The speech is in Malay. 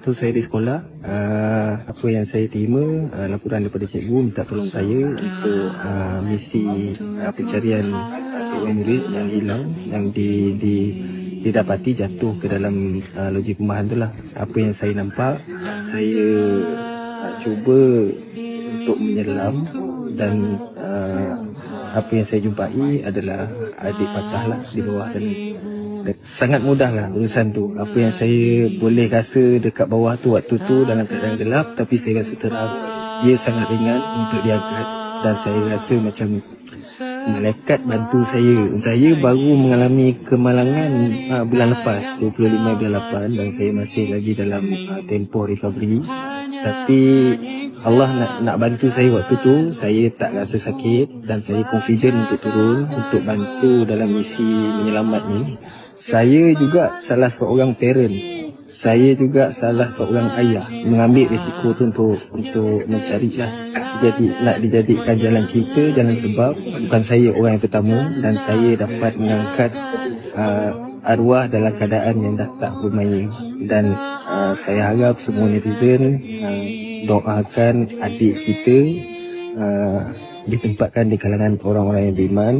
Tu saya di sekolah, uh, apa yang saya terima uh, laporan daripada cikgu minta tolong saya untuk uh, misi uh, pencarian seorang murid yang hilang yang di, di didapati jatuh ke dalam uh, loji perumahan tu lah. Apa yang saya nampak, saya uh, cuba untuk menyelam dan uh, apa yang saya jumpai adalah adik patah lah di bawah sana. Sangat mudah lah urusan tu. Apa yang saya boleh rasa dekat bawah tu waktu tu dalam keadaan gelap tapi saya rasa terang. Dia sangat ringan untuk diangkat dan saya rasa macam malaikat bantu saya. Saya baru mengalami kemalangan uh, bulan lepas 25 bulan 8 dan saya masih lagi dalam uh, tempoh recovery. Tapi Allah nak nak bantu saya waktu tu saya tak rasa sakit dan saya confident untuk turun untuk bantu dalam misi menyelamat ni. Saya juga salah seorang parent. Saya juga salah seorang ayah mengambil risiko tu untuk untuk mencari lah jadi nak dijadikan jalan cerita jalan sebab bukan saya orang yang pertama dan saya dapat mengangkat uh, arwah dalam keadaan yang dah tak bermaya dan uh, saya harap semua netizen uh, doakan adik kita uh, ditempatkan di kalangan orang-orang yang beriman